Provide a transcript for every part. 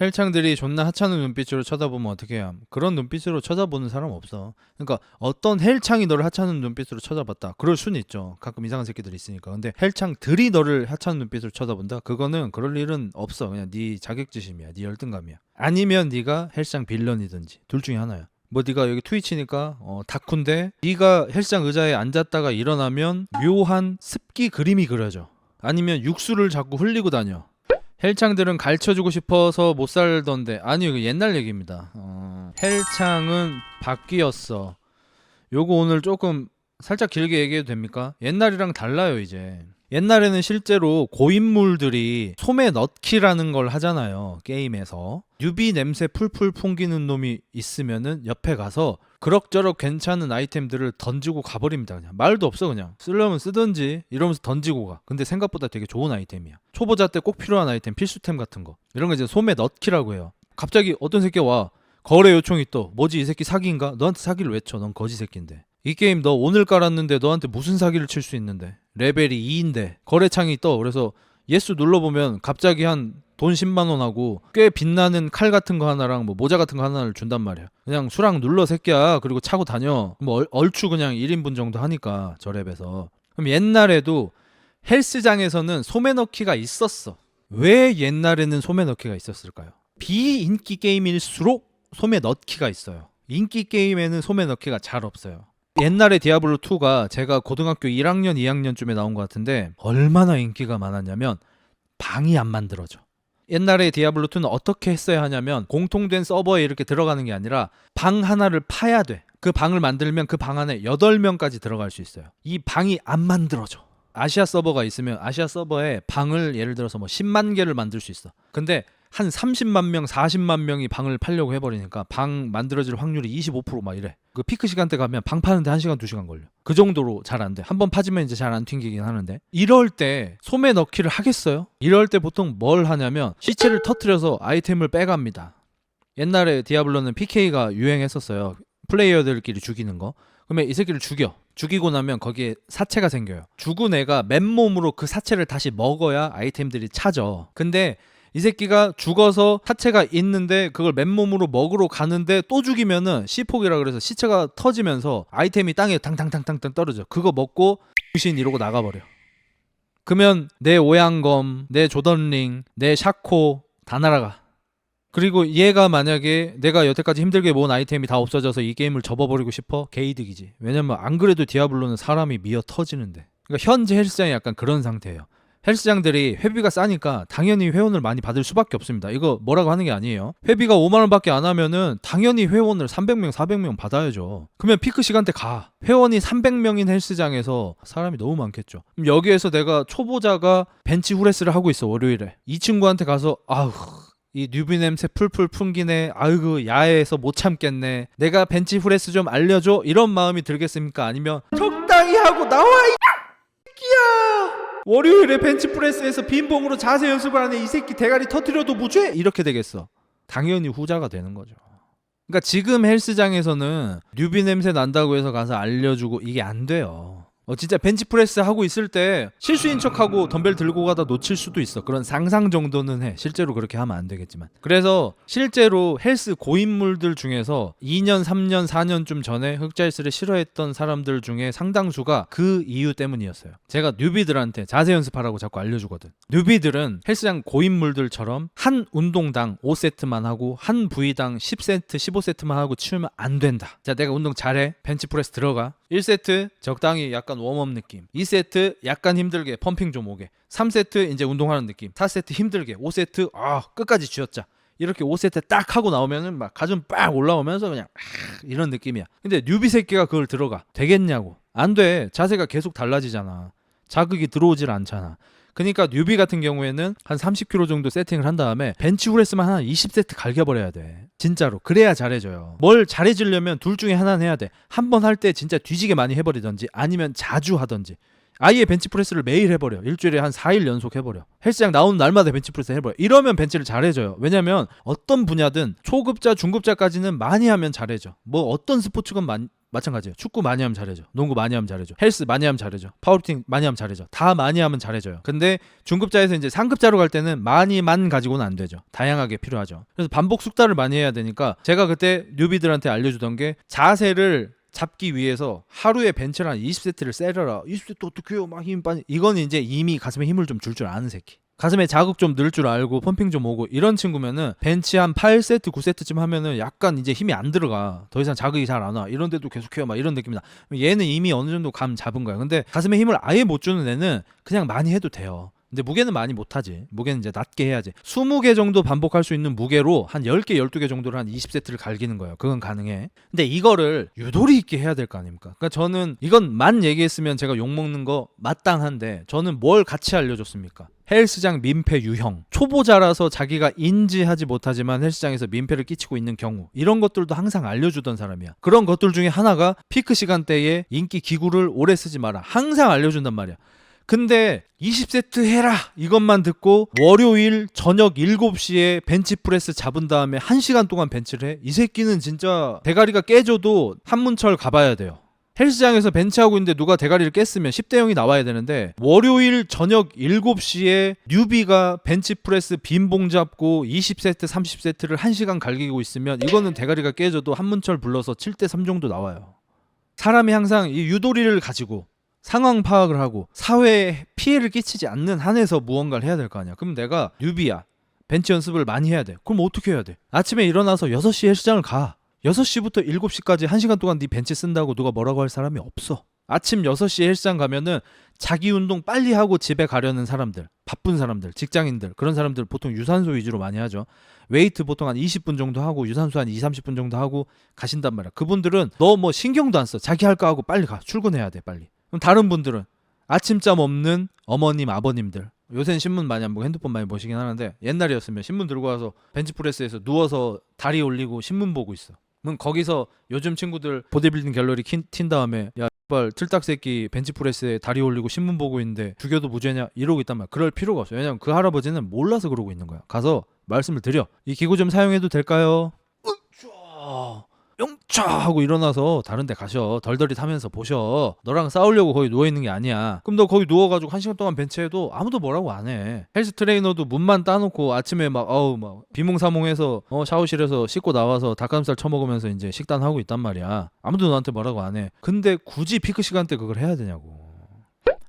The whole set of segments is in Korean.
헬창들이 존나 하찮은 눈빛으로 쳐다보면 어떻게 함? 그런 눈빛으로 쳐다보는 사람 없어. 그러니까 어떤 헬창이 너를 하찮은 눈빛으로 쳐다봤다. 그럴 수는 있죠. 가끔 이상한 새끼들 있으니까. 근데 헬창들이 너를 하찮은 눈빛으로 쳐다본다. 그거는 그럴 일은 없어. 그냥 네 자격지심이야. 네 열등감이야. 아니면 네가 헬창 빌런이든지 둘 중에 하나야. 뭐 네가 여기 트위치니까 어, 다쿤데 네가 헬스장 의자에 앉았다가 일어나면 묘한 습기 그림이 그려져. 아니면 육수를 자꾸 흘리고 다녀. 헬창들은 가르쳐주고 싶어서 못 살던데 아니요 이거 옛날 얘기입니다. 어, 헬창은 바뀌었어. 요거 오늘 조금 살짝 길게 얘기해도 됩니까? 옛날이랑 달라요 이제. 옛날에는 실제로 고인물들이 소매 넣기라는 걸 하잖아요 게임에서 뉴비 냄새 풀풀 풍기는 놈이 있으면은 옆에 가서 그럭저럭 괜찮은 아이템들을 던지고 가버립니다 그냥. 말도 없어 그냥. 쓰려면 쓰든지 이러면서 던지고 가. 근데 생각보다 되게 좋은 아이템이야. 초보자 때 꼭 필요한 아이템 필수템 같은 거. 이런 거 이제 소매 넣기라고 해요. 갑자기 어떤 새끼가 와. 거래 요청이 또 뭐지 이 새끼 사기인가? 너한테 사기를 외쳐? 넌 거지 새끼인데. 이 게임 너 오늘 깔았는데 너한테 무슨 사기를 칠 수 있는데? 레벨이 2인데. 거래창이 떠. 그래서 예스 눌러보면 갑자기 한 돈 10만 원하고 꽤 빛나는 칼 같은 거 하나랑 뭐 모자 같은 거 하나를 준단 말이야. 그냥 수랑 눌러 새끼야. 그리고 차고 다녀. 뭐 얼, 얼추 그냥 1인분 정도 하니까 저 랩에서. 그럼 옛날에도 헬스장에서는 소매 넣기가 있었어. 왜 옛날에는 소매 넣기가 있었을까요? 비인기 게임일수록 소매 넣기가 있어요. 인기 게임에는 소매 넣기가 잘 없어요. 옛날에 디아블로 2가 제가 고등학교 1학년, 2학년쯤에 나온 것 같은데 얼마나 인기가 많았냐면 방이 안 만들어져. 옛날에 디아블로 2는 어떻게 했어야 하냐면 공통된 서버에 이렇게 들어가는 게 아니라 방 하나를 파야 돼. 그 방을 만들면 그 방 안에 8명까지 들어갈 수 있어요. 이 방이 안 만들어져. 아시아 서버가 있으면 아시아 서버에 방을 예를 들어서 뭐 10만 개를 만들 수 있어. 근데 한 30만 명, 40만 명이 방을 팔려고 해버리니까 방 만들어질 확률이 25%막 이래. 그 피크 시간대 가면 방 파는데 1시간, 2시간 걸려. 그 정도로 잘 안 돼. 한 번 파지면 이제 잘 안 튕기긴 하는데. 이럴 때 소매 넣기를 하겠어요? 이럴 때 보통 뭘 하냐면 시체를 터트려서 아이템을 빼갑니다. 옛날에 디아블로는 PK가 유행했었어요. 플레이어들끼리 죽이는 거. 그러면 이 새끼를 죽여. 죽이고 나면 거기에 사체가 생겨요. 죽은 애가 맨몸으로 그 사체를 다시 먹어야 아이템들이 차져. 근데 이 새끼가 죽어서 사체가 있는데 그걸 맨몸으로 먹으러 가는데 또 죽이면은 C4이라 그래서 시체가 터지면서 아이템이 땅에 탕탕탕탕탕 떨어져. 그거 먹고 신 이러고 나가버려. 그러면 내 오양검, 내 조던링, 내 샤코 다 날아가. 그리고 얘가 만약에 내가 여태까지 힘들게 모은 아이템이 다 없어져서 이 게임을 접어버리고 싶어 개이득이지. 왜냐면 안 그래도 디아블로는 사람이 미어 터지는데. 그러니까 현재 헬스장이 약간 그런 상태예요. 헬스장들이 회비가 싸니까 당연히 회원을 많이 받을 수밖에 없습니다. 이거 뭐라고 하는 게 아니에요. 회비가 5만 원밖에 안 하면은 당연히 회원을 300명, 400명 받아야죠. 그러면 피크 시간대 가. 회원이 300명인 헬스장에서 사람이 너무 많겠죠. 그럼 여기에서 내가 초보자가 벤치 후레스를 하고 있어 월요일에. 이 친구한테 가서 아우 이 뉴비 냄새 풀풀 풍기네. 아이고 야외에서 못 참겠네. 내가 벤치 후레스 좀 알려줘. 이런 마음이 들겠습니까? 아니면 적당히 하고 나와 이 새끼야. 월요일에 벤치프레스에서 빈봉으로 자세 연습을 하는 이 새끼 대가리 터트려도 무죄 이렇게 되겠어. 당연히 후자가 되는 거죠. 그러니까 지금 헬스장에서는 뉴비 냄새 난다고 해서 가서 알려주고 이게 안 돼요. 어 진짜 벤치프레스 하고 있을 때 실수인 척하고 덤벨 들고 가다 놓칠 수도 있어. 그런 상상 정도는 해. 실제로 그렇게 하면 안 되겠지만. 그래서 실제로 헬스 고인물들 중에서 2년, 3년, 4년쯤 전에 흑자헬스를 싫어했던 사람들 중에 상당수가 그 이유 때문이었어요. 제가 뉴비들한테 자세 연습하라고 자꾸 알려주거든. 뉴비들은 헬스장 고인물들처럼 한 운동당 5세트만 하고 한 부위당 10세트, 15세트만 하고 치우면 안 된다. 자, 내가 운동 잘해. 벤치프레스 들어가. 1세트 적당히 약간 웜업 느낌 2세트 약간 힘들게 펌핑 좀 오게 3세트 이제 운동하는 느낌 4세트 힘들게 5세트 아 끝까지 쥐었자. 이렇게 5세트 딱 하고 나오면은 막 가슴 빡 올라오면서 그냥 아, 이런 느낌이야. 근데 뉴비 새끼가 그걸 들어가. 되겠냐고. 안 돼. 자세가 계속 달라지잖아. 자극이 들어오질 않잖아 그러니까 뉴비 같은 경우에는 한 30kg 정도 세팅을 한 다음에 벤치 후레스만 한 20세트 갈겨버려야 돼. 진짜로. 그래야 잘해져요. 뭘 잘해지려면 둘 중에 하나는 해야 돼. 한 번 할 때 진짜 뒤지게 많이 해버리던지 아니면 자주 하던지. 아예 벤치프레스를 매일 해버려. 일주일에 한 4일 연속 해버려. 헬스장 나오는 날마다 벤치프레스 해버려. 이러면 벤치를 잘해져요. 왜냐면 어떤 분야든 초급자, 중급자까지는 많이 하면 잘해져. 뭐 어떤 스포츠건 많, 마찬가지예요. 축구 많이 하면 잘해져. 농구 많이 하면 잘해져. 헬스 많이 하면 잘해져. 파워리팅 많이 하면 잘해져. 다 많이 하면 잘해져요. 근데 중급자에서 이제 상급자로 갈 때는 많이만 가지고는 안 되죠. 다양하게 필요하죠. 그래서 반복 숙달을 많이 해야 되니까 제가 그때 뉴비들한테 알려주던 게 자세를 잡기 위해서 하루에 벤치를 한 20세트를 세려라. 20세트 어떻게 해요? 막 힘 빠지. 이건 이제 이미 가슴에 힘을 좀 줄 줄 아는 새끼. 가슴에 자극 좀 늘 줄 알고 펌핑 좀 오고 이런 친구면은 벤치 한 8세트 9세트쯤 하면은 약간 이제 힘이 안 들어가. 더 이상 자극이 잘 안 와. 이런데도 계속해요. 막 이런 느낌이다. 얘는 이미 어느 정도 감 잡은 거야. 근데 가슴에 힘을 아예 못 주는 애는 그냥 많이 해도 돼요 근데 무게는 많이 못 하지. 무게는 이제 낮게 해야지. 20개 정도 반복할 수 있는 무게로 한 10개 12개 정도를 한 20세트를 갈기는 거예요. 그건 가능해. 근데 이거를 유도리 있게 해야 될 거 아닙니까? 그러니까 저는 이건 만 얘기했으면 제가 욕먹는 거 마땅한데 저는 뭘 같이 알려줬습니까? 헬스장 민폐 유형. 초보자라서 자기가 인지하지 못하지만 헬스장에서 민폐를 끼치고 있는 경우. 이런 것들도 항상 알려주던 사람이야. 그런 것들 중에 하나가 피크 시간대에 인기 기구를 오래 쓰지 마라. 항상 알려준단 말이야 근데 20세트 해라 이것만 듣고 월요일 저녁 7시에 벤치프레스 잡은 다음에 1시간 동안 벤치를 해? 이 새끼는 진짜 대가리가 깨져도 한문철 가봐야 돼요 헬스장에서 벤치하고 있는데 누가 대가리를 깼으면 10대 0이 나와야 되는데 월요일 저녁 7시에 뉴비가 벤치프레스 빈봉 잡고 20세트 30세트를 1시간 갈기고 있으면 이거는 대가리가 깨져도 한문철 불러서 7대 3 정도 나와요. 사람이 항상 이 유도리를 가지고 상황 파악을 하고 사회에 피해를 끼치지 않는 한에서 무언가를 해야 될 거 아니야. 그럼 내가 뉴비야. 벤치 연습을 많이 해야 돼. 그럼 어떻게 해야 돼? 아침에 일어나서 6시에 헬스장을 가. 6시부터 7시까지 1시간 동안 네 벤치 쓴다고 누가 뭐라고 할 사람이 없어. 아침 6시에 헬스장 가면은 자기 운동 빨리 하고 집에 가려는 사람들, 바쁜 사람들, 직장인들, 그런 사람들 보통 유산소 위주로 많이 하죠. 웨이트 보통 한 20분 정도 하고 유산소 한 2, 30분 정도 하고 가신단 말이야. 그분들은 너 뭐 신경도 안 써. 자기 할 거 하고 빨리 가. 출근해야 돼, 빨리. 다른 분들은 아침잠 없는 어머님, 아버님들. 요새는 신문 많이 안 보고 핸드폰 많이 보시긴 하는데 옛날이었으면 신문 들고 와서 벤치프레스에서 누워서 다리 올리고 신문 보고 있어. 그럼 거기서 요즘 친구들 보디빌딩 갤러리 킨, 튄 다음에 야발 틀딱 새끼 벤치프레스에 다리 올리고 신문 보고 있는데 죽여도 무죄냐 이러고 있단 말이야. 그럴 필요가 없어. 왜냐면 그 할아버지는 몰라서 그러고 있는 거야. 가서 말씀을 드려. 이 기구 좀 사용해도 될까요? 으쌰. 영차 하고 일어나서 다른 데 가셔. 덜덜이 타면서 보셔. 너랑 싸우려고 거기 누워있는 게 아니야. 그럼 너 거기 누워가지고 한 시간 동안 벤치해도 아무도 뭐라고 안 해. 헬스 트레이너도 문만 따놓고 아침에 막 어우 막 비몽사몽해서 어 샤워실에서 씻고 나와서 닭가슴살 처먹으면서 이제 식단하고 있단 말이야. 아무도 너한테 뭐라고 안 해. 근데 굳이 피크 시간대 그걸 해야 되냐고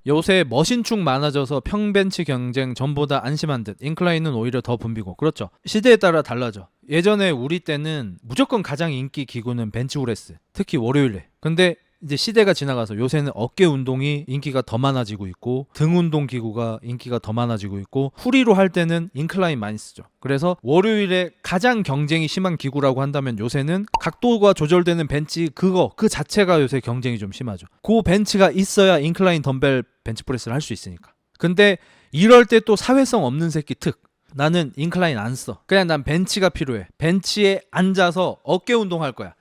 요새 머신축 많아져서 평벤치 경쟁 전보다 안심한 듯 인클라인은 오히려 더 붐비고. 그렇죠. 시대에 따라 달라져. 예전에 우리 때는 무조건 가장 인기 기구는 벤치프레스 특히 월요일에. 근데 이제 시대가 지나가서 요새는 어깨 운동이 인기가 더 많아지고 있고 등 운동 기구가 인기가 더 많아지고 있고 후리로 할 때는 인클라인 많이 쓰죠. 그래서 월요일에 가장 경쟁이 심한 기구라고 한다면 요새는 각도가 조절되는 벤치 그거 그 자체가 요새 경쟁이 좀 심하죠. 그 벤치가 있어야 인클라인 덤벨 벤치프레스를 할 수 있으니까. 근데 이럴 때 또 사회성 없는 새끼 특 나는 인클라인 안 써. 그냥 난 벤치가 필요해. 벤치에 앉아서 어깨 운동할 거야.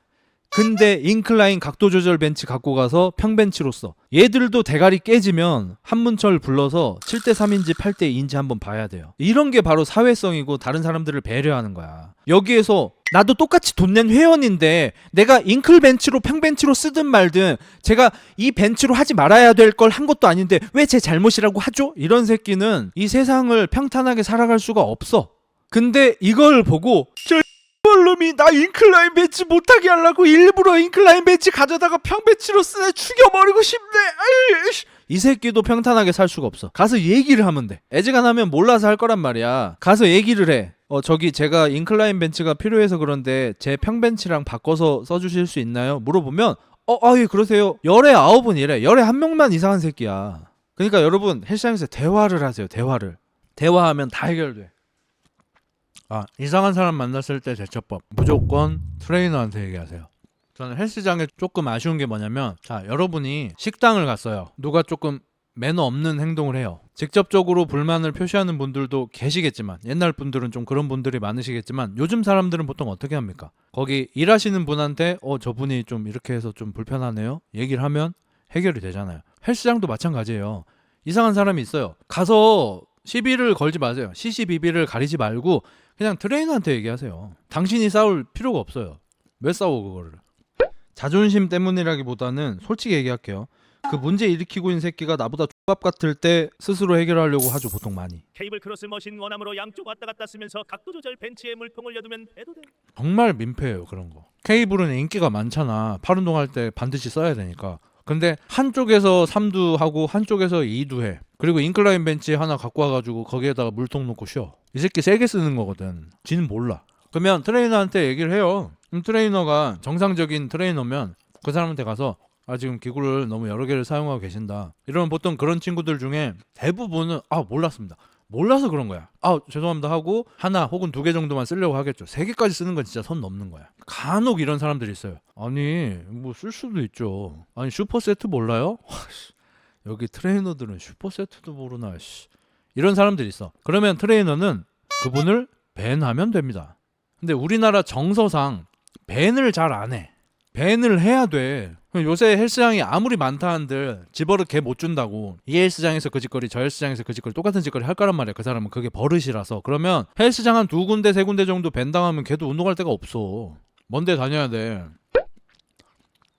근데 인클라인 각도 조절 벤치 갖고 가서 평벤치로 써. 얘들도 대가리 깨지면 한문철 불러서 7대 3인지 8대 2인지 한번 봐야 돼요. 이런 게 바로 사회성이고 다른 사람들을 배려하는 거야. 여기에서 나도 똑같이 돈 낸 회원인데 내가 인클 벤치로 평벤치로 쓰든 말든 제가 이 벤치로 하지 말아야 될 걸 한 것도 아닌데 왜 제 잘못이라고 하죠? 이런 새끼는 이 세상을 평탄하게 살아갈 수가 없어. 근데 이걸 보고 저 놈이 나 인클라인 벤치 못하게 하려고 일부러 인클라인 벤치 가져다가 평벤치로 쓰네 죽여버리고 싶네 아이씨. 이 새끼도 평탄하게 살 수가 없어 가서 얘기를 하면 돼 애지간하면 몰라서 할 거란 말이야 가서 얘기를 해 어, 저기 제가 인클라인 벤치가 필요해서 그런데 제 평벤치랑 바꿔서 써주실 수 있나요? 물어보면 어, 아, 예, 그러세요. 열에 아홉은 이래. 열에 한 명만 이상한 새끼야. 그러니까 여러분 헬스장에서 대화를 하세요. 대화를. 대화하면 다 해결돼. 아 이상한 사람 만났을 때 대처법 무조건 트레이너한테 얘기하세요. 저는 헬스장에 조금 아쉬운 게 뭐냐면 자 여러분이 식당을 갔어요. 누가 조금 매너 없는 행동을 해요. 직접적으로 불만을 표시하는 분들도 계시겠지만 옛날 분들은 좀 그런 분들이 많으시겠지만 요즘 사람들은 보통 어떻게 합니까? 거기 일하시는 분한테 어 저분이 좀 이렇게 해서 좀 불편하네요. 얘기를 하면 해결이 되잖아요. 헬스장도 마찬가지예요. 이상한 사람이 있어요. 가서 시비를 걸지 마세요. 시시비비를 가리지 말고 그냥 트레이너한테 얘기하세요. 당신이 싸울 필요가 없어요. 왜 싸워 그거를? 자존심 때문이라기보다는 솔직히 얘기할게요. 그 문제 일으키고 있는 새끼가 나보다 X밥 같을 때 스스로 해결하려고 하죠 보통 많이. 케이블 크로스 머신 원암으로 양쪽 왔다 갔다 쓰면서 각도 조절 벤치에 물통을 여두면 해도 돼. 정말 민폐예요 그런 거. 케이블은 인기가 많잖아. 팔 운동할 때 반드시 써야 되니까. 근데 한쪽에서 3두 하고 한쪽에서 2두 해. 그리고 인클라인 벤치 하나 갖고 와가지고 거기에다가 물통 놓고 쉬어. 이 새끼 세게 쓰는 거거든. 지는 몰라. 그러면 트레이너한테 얘기를 해요. 그럼 트레이너가 정상적인 트레이너면 그 사람한테 가서 아 지금 기구를 너무 여러 개를 사용하고 계신다. 이러면 보통 그런 친구들 중에 대부분은 아 몰랐습니다. 몰라서 그런 거야. 아 죄송합니다 하고 하나 혹은 두 개 정도만 쓰려고 하겠죠. 세 개까지 쓰는 건 진짜 선 넘는 거야. 간혹 이런 사람들이 있어요. 아니 뭐 쓸 수도 있죠. 아니 슈퍼 세트 몰라요? 여기 트레이너들은 슈퍼 세트도 모르나. 씨. 이런 사람들이 있어. 그러면 트레이너는 그분을 밴하면 됩니다. 근데 우리나라 정서상 밴을 잘 안 해. 밴을 해야 돼. 요새 헬스장이 아무리 많다 한들 집어를 개 못 준다고 이 헬스장에서 그 짓거리 저 헬스장에서 그 짓거리 똑같은 짓거리 할 거란 말이야 그 사람은 그게 버릇이라서 그러면 헬스장 한 두 군데 세 군데 정도 밴 당하면 걔도 운동할 데가 없어 먼데 다녀야 돼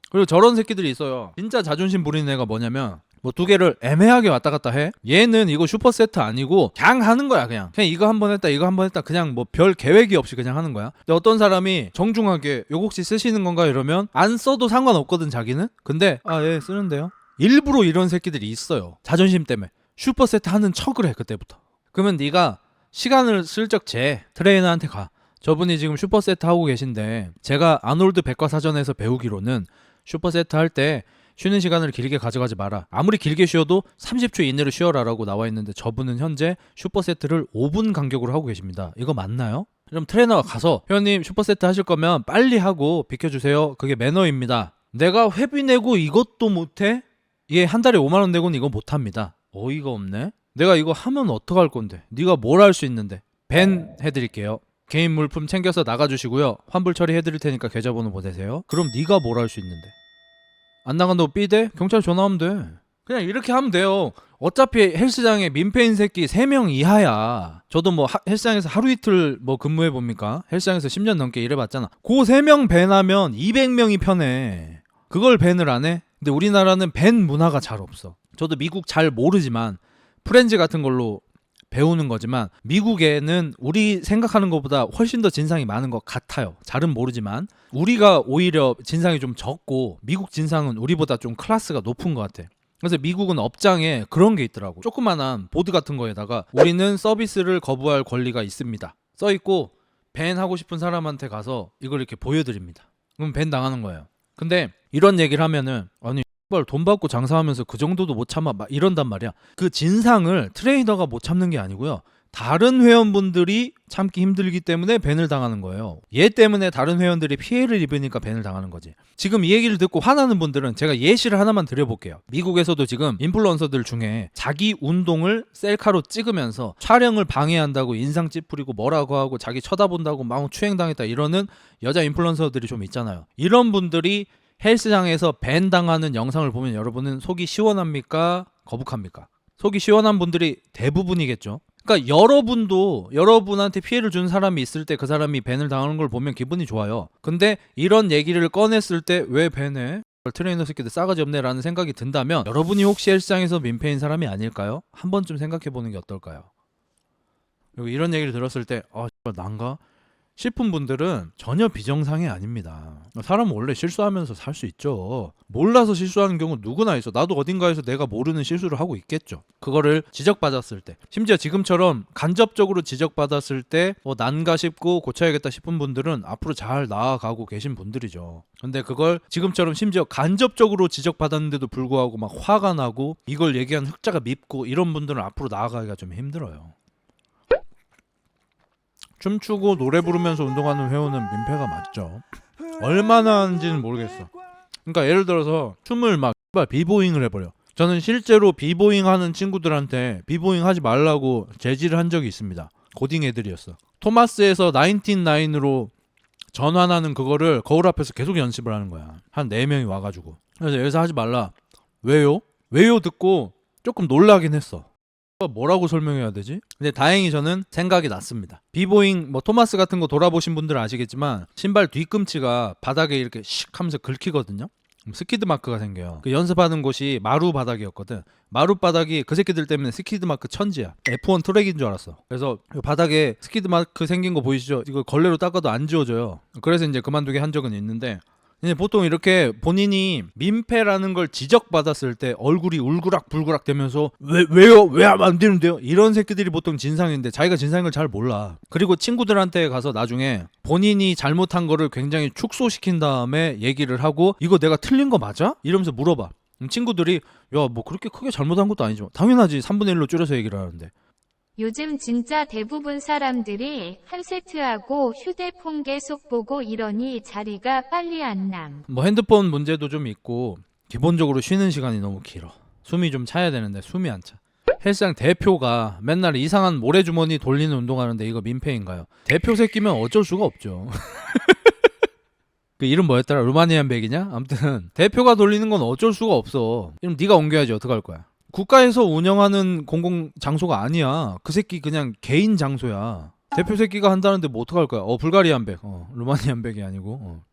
그리고 저런 새끼들이 있어요 진짜 자존심 부리는 애가 뭐냐면 뭐 두 개를 애매하게 왔다 갔다 해. 얘는 이거 슈퍼 세트 아니고 그냥 하는 거야 그냥. 그냥 이거 한 번 했다 이거 한 번 했다 그냥 뭐 별 계획이 없이 그냥 하는 거야. 근데 어떤 사람이 정중하게 요거 혹시 쓰시는 건가 이러면 안 써도 상관없거든 자기는. 근데 아 예 쓰는데요. 일부러 이런 새끼들이 있어요. 자존심 때문에 슈퍼 세트 하는 척을 해 그때부터. 그러면 네가 시간을 슬쩍 재 트레이너한테 가. 저분이 지금 슈퍼 세트 하고 계신데 제가 아놀드 백과사전에서 배우기로는 슈퍼 세트 할 때 쉬는 시간을 길게 가져가지 마라. 아무리 길게 쉬어도 30초 이내로 쉬어라라고 나와 있는데 저분은 현재 슈퍼 세트를 5분 간격으로 하고 계십니다. 이거 맞나요? 그럼 트레이너가 가서 회원님 슈퍼 세트 하실 거면 빨리 하고 비켜주세요. 그게 매너입니다. 내가 회비 내고 이것도 못해? 얘 한 달에 5만 원 내고는 이거 못합니다. 어이가 없네. 내가 이거 하면 어떡할 건데? 네가 뭘 할 수 있는데? 밴 해드릴게요. 개인 물품 챙겨서 나가주시고요. 환불 처리해드릴 테니까 계좌번호 보내세요. 그럼 네가 뭘 할 수 있는데? 안 나간다고 삐대? 경찰 전화 하면 돼. 그냥 이렇게 하면 돼요. 어차피 헬스장에 민폐인 새끼 3명 이하야. 저도 뭐 하- 헬스장에서 하루 이틀 뭐 근무해 봅니까? 헬스장에서 10년 넘게 일해봤잖아. 그 3명 밴하면 200명이 편해. 그걸 밴을 안 해? 근데 우리나라는 밴 문화가 잘 없어. 저도 미국 잘 모르지만 프렌즈 같은 걸로 배우는 거지만 미국에는 우리 생각하는 것보다 훨씬 더 진상이 많은 것 같아요. 잘은 모르지만 우리가 오히려 진상이 좀 적고 미국 진상은 우리보다 좀 클래스가 높은 것 같아. 그래서 미국은 업장에 그런 게 있더라고. 조그만한 보드 같은 거에다가 우리는 서비스를 거부할 권리가 있습니다. 써 있고 밴 하고 싶은 사람한테 가서 이걸 이렇게 보여드립니다. 그럼 밴 당하는 거예요. 근데 이런 얘기를 하면은 아니 X발 돈 받고 장사하면서 그 정도도 못 참아 막 이런단 말이야. 그 진상을 트레이너가 못 참는 게 아니고요. 다른 회원분들이 참기 힘들기 때문에 밴을 당하는 거예요. 얘 때문에 다른 회원들이 피해를 입으니까 밴을 당하는 거지. 지금 이 얘기를 듣고 화나는 분들은 제가 예시를 하나만 드려볼게요. 미국에서도 지금 인플루언서들 중에 자기 운동을 셀카로 찍으면서 촬영을 방해한다고 인상 찌푸리고 뭐라고 하고 자기 쳐다본다고 막 추행당했다 이러는 여자 인플루언서들이 좀 있잖아요. 이런 분들이 헬스장에서 밴 당하는 영상을 보면 여러분은 속이 시원합니까? 거북합니까? 속이 시원한 분들이 대부분이겠죠. 그러니까 여러분도 여러분한테 피해를 준 사람이 있을 때 그 사람이 밴을 당하는 걸 보면 기분이 좋아요. 근데 이런 얘기를 꺼냈을 때 왜 밴해? 트레이너 새끼들 싸가지 없네라는 생각이 든다면 여러분이 혹시 헬스장에서 민폐인 사람이 아닐까요? 한 번쯤 생각해 보는 게 어떨까요? 그리고 이런 얘기를 들었을 때 아, 난가? 싶은 분들은 전혀 비정상이 아닙니다. 사람은 원래 실수하면서 살 수 있죠. 몰라서 실수하는 경우 누구나 있어. 나도 어딘가에서 내가 모르는 실수를 하고 있겠죠. 그거를 지적받았을 때, 심지어 지금처럼 간접적으로 지적받았을 때, 어, 난가 싶고 고쳐야겠다 싶은 분들은 앞으로 잘 나아가고 계신 분들이죠. 근데 그걸 지금처럼 심지어 간접적으로 지적받았는데도 불구하고 막 화가 나고 이걸 얘기한 흑자가 밉고 이런 분들은 앞으로 나아가기가 좀 힘들어요. 춤추고 노래 부르면서 운동하는 회원은 민폐가 맞죠. 얼마나 하는지는 모르겠어. 그러니까 예를 들어서 춤을 막 비보잉을 해버려. 저는 실제로 비보잉 하는 친구들한테 비보잉 하지 말라고 제지를 한 적이 있습니다. 고딩 애들이었어. 토마스에서 99으로 전환하는 그거를 거울 앞에서 계속 연습을 하는 거야. 한 4명이 와가지고. 그래서 여기서 하지 말라. 왜요? 왜요? 듣고 조금 놀라긴 했어. 뭐라고 설명해야 되지? 근데 다행히 저는 생각이 났습니다. 비보잉 뭐 토마스 같은 거 돌아보신 분들은 아시겠지만 신발 뒤꿈치가 바닥에 이렇게 씩 하면서 긁히거든요. 스키드 마크가 생겨요. 그 연습하는 곳이 마루 바닥이었거든. 마루 바닥이 그 새끼들 때문에 스키드 마크 천지야. F1 트랙인 줄 알았어. 그래서 이 바닥에 스키드 마크 생긴 거 보이시죠? 이거 걸레로 닦아도 안 지워져요. 그래서 이제 그만두게 한 적은 있는데 이제 보통 이렇게 본인이 민폐라는 걸 지적받았을 때 얼굴이 울그락 불그락 되면서 왜 왜요? 왜 안 되는데요? 이런 새끼들이 보통 진상인데 자기가 진상인 걸 잘 몰라. 그리고 친구들한테 가서 나중에 본인이 잘못한 거를 굉장히 축소시킨 다음에 얘기를 하고 이거 내가 틀린 거 맞아? 이러면서 물어봐. 친구들이 야 뭐 그렇게 크게 잘못한 것도 아니지만 당연하지. 3분의 1로 줄여서 얘기를 하는데 요즘 진짜 대부분 사람들이 한 세트하고 휴대폰 계속 보고 이러니 자리가 빨리 안 남. 뭐 핸드폰 문제도 좀 있고 기본적으로 쉬는 시간이 너무 길어. 숨이 좀 차야 되는데 숨이 안 차. 헬스장 대표가 맨날 이상한 모래주머니 돌리는 운동하는데 이거 민폐인가요? 대표 새끼면 어쩔 수가 없죠. 그 이름 뭐였더라? 루마니안 백이냐? 아무튼 대표가 돌리는 건 어쩔 수가 없어. 그럼 네가 옮겨야지 어떡할 거야? 국가에서 운영하는 공공 장소가 아니야. 그 새끼 그냥 개인 장소야. 대표 새끼가 한다는데 뭐 어떡할 거야? 어 불가리안 백, 어 루마니안 백이 아니고. 어.